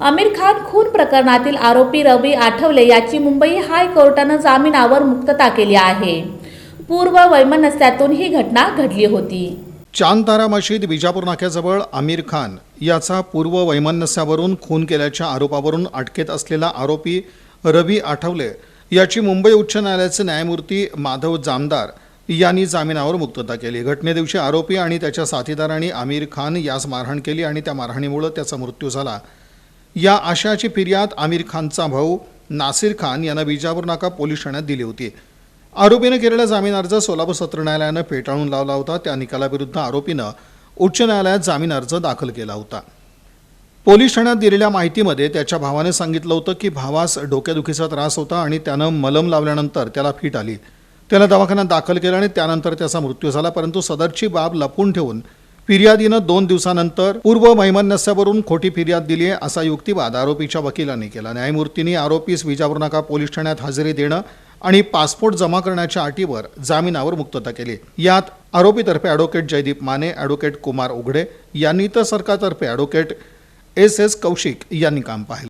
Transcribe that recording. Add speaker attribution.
Speaker 1: आमिर खान खून प्रकरणातील आरोपी रवी आठवले याची मुंबई हायकोर्टानं जामिनावर मुक्तता केली आहे. पूर्व वैमनस्यातून ही घटना घडली होती.
Speaker 2: चांदतारा मशीद विजापूर नाक्याजवळ आमिर खान याचा पूर्व वैमनस्यावरून खून केल्याच्या आरोपावरून अटकेत असलेला आरोपी रवी आठवले याची मुंबई उच्च न्यायालयाचे न्यायमूर्ती माधव जामदार यांनी जामिनावर मुक्तता केली. घटनेदिवशी आरोपी आणि त्याच्या साथीदारांनी आमिर खान यास मारहाण केली आणि त्या मारहाणीमुळे त्याचा मृत्यू झाला. या आशयाची फिर्याद आमिर खानचा भाऊ नासिर खान यांना विजापूर नाका पोलीस ठाण्यात दिली होती. आरोपीनं केलेला जामीन अर्ज सोलापूर सत्र न्यायालयानं फेटाळून लावला होता. त्या निकालाविरुद्ध आरोपीनं उच्च न्यायालयात जामीन अर्ज दाखल केला होता. पोलीस ठाण्यात दिलेल्या माहितीमध्ये त्याच्या भावाने सांगितलं होतं की भावास डोक्यादुखीचा त्रास होता आणि त्यानं मलम लावल्यानंतर त्याला फीट आली. त्याला दवाखान्यात दाखल केलं आणि त्यानंतर त्याचा मृत्यू झाला परंतु सदरची बाब लपून ठेवून फिर्यादीनं दोन दिवसानंतर पूर्व वैमनस्यावरून खोटी फिर्याद दिली आहे असा युक्तिवाद आरोपीच्या वकिलांनी केला. न्यायमूर्तींनी आरोपीस विचारू नका पोलीस ठाण्यात हजेरी देणं आणि पासपोर्ट जमा करण्याच्या अटीवर जामिनावर मुक्तता केली. यात आरोपीतर्फे ॲडव्होकेट जयदीप माने ॲडव्होकेट कुमार उघडे यांनी तर सरकारतर्फे ॲडव्होकेट एस एस कौशिक यांनी काम पाहिलं.